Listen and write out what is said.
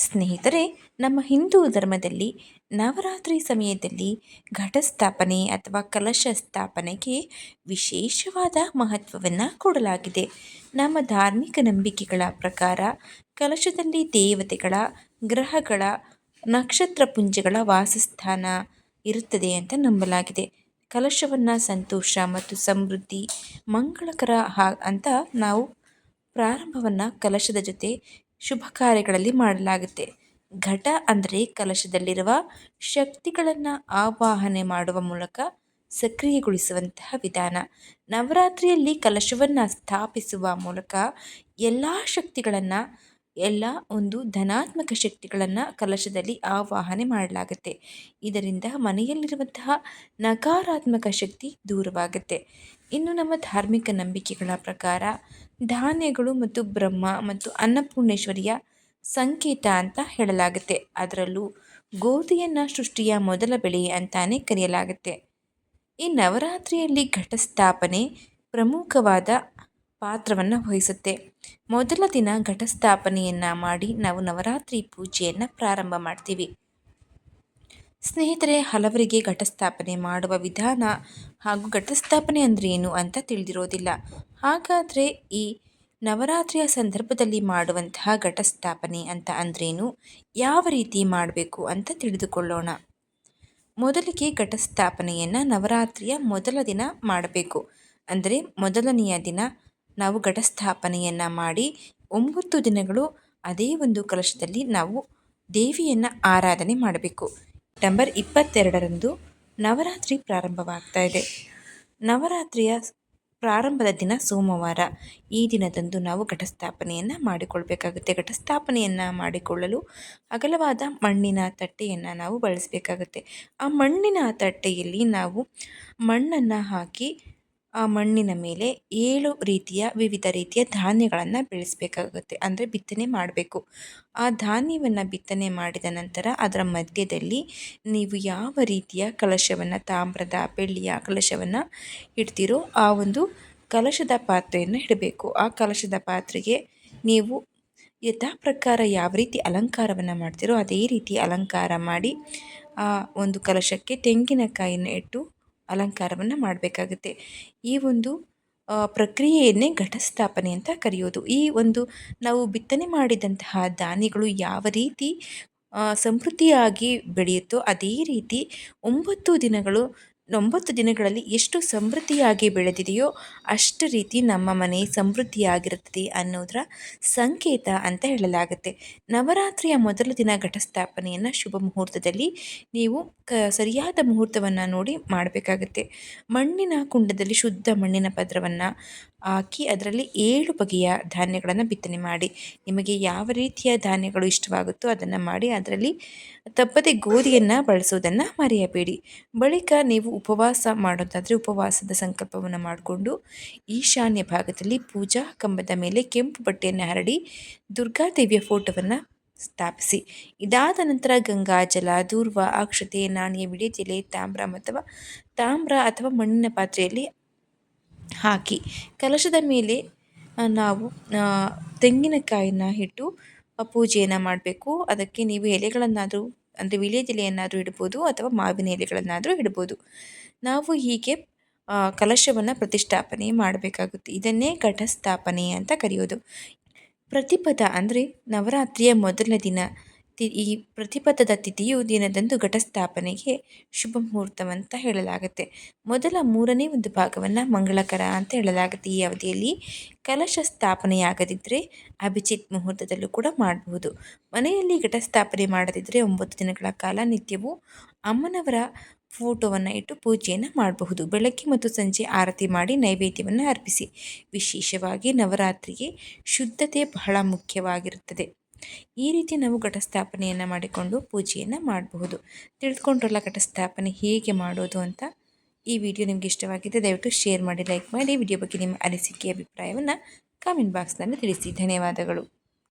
ಸ್ನೇಹಿತರೆ, ನಮ್ಮ ಹಿಂದೂ ಧರ್ಮದಲ್ಲಿ ನವರಾತ್ರಿ ಸಮಯದಲ್ಲಿ ಘಟಸ್ಥಾಪನೆ ಅಥವಾ ಕಲಶ ಸ್ಥಾಪನೆಗೆ ವಿಶೇಷವಾದ ಮಹತ್ವವನ್ನು ಕೊಡಲಾಗಿದೆ. ನಮ್ಮ ಧಾರ್ಮಿಕ ನಂಬಿಕೆಗಳ ಪ್ರಕಾರ ಕಲಶದಲ್ಲಿ ದೇವತೆಗಳ, ಗ್ರಹಗಳ, ನಕ್ಷತ್ರ ಪುಂಜಗಳ ವಾಸಸ್ಥಾನ ಇರುತ್ತದೆ ಅಂತ ನಂಬಲಾಗಿದೆ. ಕಲಶವನ್ನು ಸಂತೋಷ ಮತ್ತು ಸಮೃದ್ಧಿ, ಮಂಗಳಕರ ಅಂತ ನಾವು ಪ್ರಾರಂಭವನ್ನು ಕಲಶದ ಜೊತೆ ಶುಭ ಕಾರ್ಯಗಳಲ್ಲಿ ಮಾಡಲಾಗುತ್ತೆ. ಘಟ ಅಂದರೆ ಕಲಶದಲ್ಲಿರುವ ಶಕ್ತಿಗಳನ್ನು ಆವಾಹನೆ ಮಾಡುವ ಮೂಲಕ ಸಕ್ರಿಯಗೊಳಿಸುವಂತಹ ವಿಧಾನ. ನವರಾತ್ರಿಯಲ್ಲಿ ಕಲಶವನ್ನು ಸ್ಥಾಪಿಸುವ ಮೂಲಕ ಎಲ್ಲ ಶಕ್ತಿಗಳನ್ನು, ಎಲ್ಲ ಒಂದು ಧನಾತ್ಮಕ ಶಕ್ತಿಗಳನ್ನು ಕಲಶದಲ್ಲಿ ಆವಾಹನೆ ಮಾಡಲಾಗುತ್ತೆ. ಇದರಿಂದ ಮನೆಯಲ್ಲಿರುವಂತಹ ನಕಾರಾತ್ಮಕ ಶಕ್ತಿ ದೂರವಾಗುತ್ತೆ. ಇನ್ನು ನಮ್ಮ ಧಾರ್ಮಿಕ ನಂಬಿಕೆಗಳ ಪ್ರಕಾರ ಧಾನ್ಯಗಳು ಮತ್ತು ಬ್ರಹ್ಮ ಮತ್ತು ಅನ್ನಪೂರ್ಣೇಶ್ವರಿಯ ಸಂಕೇತ ಅಂತ ಹೇಳಲಾಗುತ್ತೆ. ಅದರಲ್ಲೂ ಗೋಧಿಯನ್ನು ಸೃಷ್ಟಿಯ ಮೊದಲ ಬೆಳೆ ಅಂತಾನೆ ಕರೆಯಲಾಗುತ್ತೆ. ಈ ನವರಾತ್ರಿಯಲ್ಲಿ ಘಟಸ್ಥಾಪನೆ ಪ್ರಮುಖವಾದ ಪಾತ್ರವನ್ನು ವಹಿಸುತ್ತೆ. ಮೊದಲ ದಿನ ಘಟಸ್ಥಾಪನೆಯನ್ನು ಮಾಡಿ ನಾವು ನವರಾತ್ರಿ ಪೂಜೆಯನ್ನು ಪ್ರಾರಂಭ ಮಾಡ್ತೀವಿ. ಸ್ನೇಹಿತರೆ, ಹಲವರಿಗೆ ಘಟಸ್ಥಾಪನೆ ಮಾಡುವ ವಿಧಾನ ಹಾಗೂ ಘಟಸ್ಥಾಪನೆ ಅಂದರೆ ಏನು ಅಂತ ತಿಳಿದಿರೋದಿಲ್ಲ. ಹಾಗಾದರೆ ಈ ನವರಾತ್ರಿಯ ಸಂದರ್ಭದಲ್ಲಿ ಮಾಡುವಂತಹ ಘಟಸ್ಥಾಪನೆ ಅಂತ ಅಂದ್ರೇನು ಯಾವ ರೀತಿ ಮಾಡಬೇಕು ಅಂತ ತಿಳಿದುಕೊಳ್ಳೋಣ. ಮೊದಲಿಗೆ ಘಟಸ್ಥಾಪನೆಯನ್ನು ನವರಾತ್ರಿಯ ಮೊದಲ ದಿನ ಮಾಡಬೇಕು. ಅಂದರೆ ಮೊದಲನೆಯ ದಿನ ನಾವು ಘಟಸ್ಥಾಪನೆಯನ್ನು ಮಾಡಿ ಒಂಬತ್ತು ದಿನಗಳು ಅದೇ ಒಂದು ಕಲಶದಲ್ಲಿ ನಾವು ದೇವಿಯನ್ನು ಆರಾಧನೆ ಮಾಡಬೇಕು. ಸೆಪ್ಟೆಂಬರ್ ಇಪ್ಪತ್ತೆರಡರಂದು ನವರಾತ್ರಿ ಪ್ರಾರಂಭವಾಗ್ತಾ ಇದೆ. ನವರಾತ್ರಿಯ ಪ್ರಾರಂಭದ ದಿನ ಸೋಮವಾರ. ಈ ದಿನದಂದು ನಾವು ಘಟಸ್ಥಾಪನೆಯನ್ನು ಮಾಡಿಕೊಳ್ಬೇಕಾಗುತ್ತೆ. ಘಟಸ್ಥಾಪನೆಯನ್ನು ಮಾಡಿಕೊಳ್ಳಲು ಅಗಲವಾದ ಮಣ್ಣಿನ ತಟ್ಟೆಯನ್ನು ನಾವು ಬಳಸಬೇಕಾಗುತ್ತೆ. ಆ ಮಣ್ಣಿನ ತಟ್ಟೆಯಲ್ಲಿ ನಾವು ಮಣ್ಣನ್ನು ಹಾಕಿ ಆ ಮಣ್ಣಿನ ಮೇಲೆ ಏಳು ರೀತಿಯ ವಿವಿಧ ರೀತಿಯ ಧಾನ್ಯಗಳನ್ನು ಬೆಳೆಸಬೇಕಾಗುತ್ತೆ. ಅಂದರೆ ಬಿತ್ತನೆ ಮಾಡಬೇಕು. ಆ ಧಾನ್ಯವನ್ನು ಬಿತ್ತನೆ ಮಾಡಿದ ನಂತರ ಅದರ ಮಧ್ಯದಲ್ಲಿ ನೀವು ಯಾವ ರೀತಿಯ ಕಲಶವನ್ನು, ತಾಮ್ರದ, ಬೆಳ್ಳಿಯ ಕಲಶವನ್ನು ಇಡ್ತೀರೋ ಆ ಒಂದು ಕಲಶದ ಪಾತ್ರೆಯನ್ನು ಇಡಬೇಕು. ಆ ಕಲಶದ ಪಾತ್ರೆಗೆ ನೀವು ಯಥಾ ಪ್ರಕಾರ ಯಾವ ರೀತಿ ಅಲಂಕಾರವನ್ನು ಮಾಡ್ತೀರೋ ಅದೇ ರೀತಿ ಅಲಂಕಾರ ಮಾಡಿ ಆ ಒಂದು ಕಲಶಕ್ಕೆ ತೆಂಗಿನಕಾಯಿಯನ್ನು ಇಟ್ಟು ಅಲಂಕಾರವನ್ನು ಮಾಡಬೇಕಾಗುತ್ತೆ. ಈ ಒಂದು ಪ್ರಕ್ರಿಯೆಯನ್ನೇ ಘಟಸ್ಥಾಪನೆ ಅಂತ ಕರೆಯೋದು. ಈ ಒಂದು ನಾವು ಬಿತ್ತನೆ ಮಾಡಿದಂತಹ ಧಾನ್ಯಗಳು ಯಾವ ರೀತಿ ಸಮೃದ್ಧಿಯಾಗಿ ಬೆಳೆಯುತ್ತೋ ಅದೇ ರೀತಿ ಒಂಬತ್ತು ದಿನಗಳು ಒಂಬತ್ತು ದಿನಗಳಲ್ಲಿ ಎಷ್ಟು ಸಮೃದ್ಧಿಯಾಗಿ ಬೆಳೆದಿದೆಯೋ ಅಷ್ಟು ರೀತಿ ನಮ್ಮ ಮನೆ ಸಮೃದ್ಧಿಯಾಗಿರುತ್ತದೆ ಅನ್ನೋದರ ಸಂಕೇತ ಅಂತ ಹೇಳಲಾಗುತ್ತೆ. ನವರಾತ್ರಿಯ ಮೊದಲ ದಿನ ಘಟಸ್ಥಾಪನೆಯನ್ನು ಶುಭ ಮುಹೂರ್ತದಲ್ಲಿ ನೀವು ಕ ಸರಿಯಾದ ಮುಹೂರ್ತವನ್ನು ನೋಡಿ ಮಾಡಬೇಕಾಗುತ್ತೆ. ಮಣ್ಣಿನ ಕುಂಡದಲ್ಲಿ ಶುದ್ಧ ಮಣ್ಣಿನ ಪದ್ರವನ್ನು ಹಾಕಿ ಅದರಲ್ಲಿ ಏಳು ಬಗೆಯ ಧಾನ್ಯಗಳನ್ನು ಬಿತ್ತನೆ ಮಾಡಿ. ನಿಮಗೆ ಯಾವ ರೀತಿಯ ಧಾನ್ಯಗಳು ಇಷ್ಟವಾಗುತ್ತೋ ಅದನ್ನು ಮಾಡಿ ಅದರಲ್ಲಿ ತಪ್ಪದೆ ಗೋಧಿಯನ್ನು ಬಳಸೋದನ್ನು ಮರೆಯಬೇಡಿ. ಬಳಿಕ ನೀವು ಉಪವಾಸ ಮಾಡೋದಾದರೆ ಉಪವಾಸದ ಸಂಕಲ್ಪವನ್ನು ಮಾಡಿಕೊಂಡು ಈಶಾನ್ಯ ಭಾಗದಲ್ಲಿ ಪೂಜಾ ಕಂಬದ ಮೇಲೆ ಕೆಂಪು ಬಟ್ಟೆಯನ್ನು ಹರಡಿ ದುರ್ಗಾದೇವಿಯ ಫೋಟೋವನ್ನು ಸ್ಥಾಪಿಸಿ. ಇದಾದ ನಂತರ ಗಂಗಾಜಲ ದೂರ್ವ, ಅಕ್ಷತೆ, ನಾಣ್ಯ ವಿಡಿಯೋ ತಾಮ್ರ ಅಥವಾ ತಾಮ್ರ ಅಥವಾ ಮಣ್ಣಿನ ಪಾತ್ರೆಯಲ್ಲಿ ಹಾಕಿ. ಕಲಶದ ಮೇಲೆ ನಾವು ತೆಂಗಿನಕಾಯಿನ ಇಟ್ಟು ಪೂಜೆಯನ್ನು ಮಾಡಬೇಕು. ಅದಕ್ಕೆ ನೀವು ಎಲೆಗಳನ್ನಾದರೂ ಅಂದರೆ ವೀಳ್ಯದೆಲೆಯನ್ನಾದರೂ ಇಡ್ಬೋದು ಅಥವಾ ಮಾವಿನ ಎಲೆಗಳನ್ನಾದರೂ ಇಡ್ಬೋದು. ನಾವು ಹೀಗೆ ಕಲಶವನ್ನು ಪ್ರತಿಷ್ಠಾಪನೆ ಮಾಡಬೇಕಾಗುತ್ತೆ. ಇದನ್ನೇ ಘಟಸ್ಥಾಪನೆ ಅಂತ ಕರೆಯೋದು. ಪ್ರತಿಪದ ಅಂದರೆ ನವರಾತ್ರಿಯ ಮೊದಲ ದಿನ. ಈ ಪ್ರತಿಪದದ ತಿಥಿಯು ದಿನದಂದು ಘಟಸ್ಥಾಪನೆಗೆ ಶುಭ ಮುಹೂರ್ತವಂತ ಹೇಳಲಾಗುತ್ತೆ. ಮೊದಲ ಮೂರನೇ ಒಂದು ಭಾಗವನ್ನು ಮಂಗಳಕರ ಅಂತ ಹೇಳಲಾಗುತ್ತೆ. ಈ ಅವಧಿಯಲ್ಲಿ ಕಲಶ ಸ್ಥಾಪನೆಯಾಗದಿದ್ದರೆ ಅಭಿಜಿತ್ ಮುಹೂರ್ತದಲ್ಲೂ ಕೂಡ ಮಾಡಬಹುದು. ಮನೆಯಲ್ಲಿ ಘಟಸ್ಥಾಪನೆ ಮಾಡದಿದ್ದರೆ ಒಂಬತ್ತು ದಿನಗಳ ಕಾಲ ನಿತ್ಯವೂ ಅಮ್ಮನವರ ಫೋಟೋವನ್ನು ಇಟ್ಟು ಪೂಜೆಯನ್ನು ಮಾಡಬಹುದು. ಬೆಳಗ್ಗೆ ಮತ್ತು ಸಂಜೆ ಆರತಿ ಮಾಡಿ ನೈವೇದ್ಯವನ್ನು ಅರ್ಪಿಸಿ. ವಿಶೇಷವಾಗಿ ನವರಾತ್ರಿಗೆ ಶುದ್ಧತೆ ಬಹಳ ಮುಖ್ಯವಾಗಿರುತ್ತದೆ. ಈ ರೀತಿ ನಾವು ಘಟಸ್ಥಾಪನೆಯನ್ನು ಮಾಡಿಕೊಂಡು ಪೂಜೆಯನ್ನು ಮಾಡಬಹುದು. ತಿಳಿದುಕೊಂಡ್ರಲ್ಲ ಘಟಸ್ಥಾಪನೆ ಹೇಗೆ ಮಾಡೋದು ಅಂತ ಈ ವಿಡಿಯೋ ನಿಮಗೆ ಇಷ್ಟವಾಗಿದೆ, ದಯವಿಟ್ಟು ಶೇರ್ ಮಾಡಿ, ಲೈಕ್ ಮಾಡಿ. ವಿಡಿಯೋ ಬಗ್ಗೆ ನಿಮ್ಮ ಅನಿಸಿಕೆ, ಅಭಿಪ್ರಾಯವನ್ನು ಕಾಮೆಂಟ್ ಬಾಕ್ಸ್ನಲ್ಲಿ ತಿಳಿಸಿ. ಧನ್ಯವಾದಗಳು.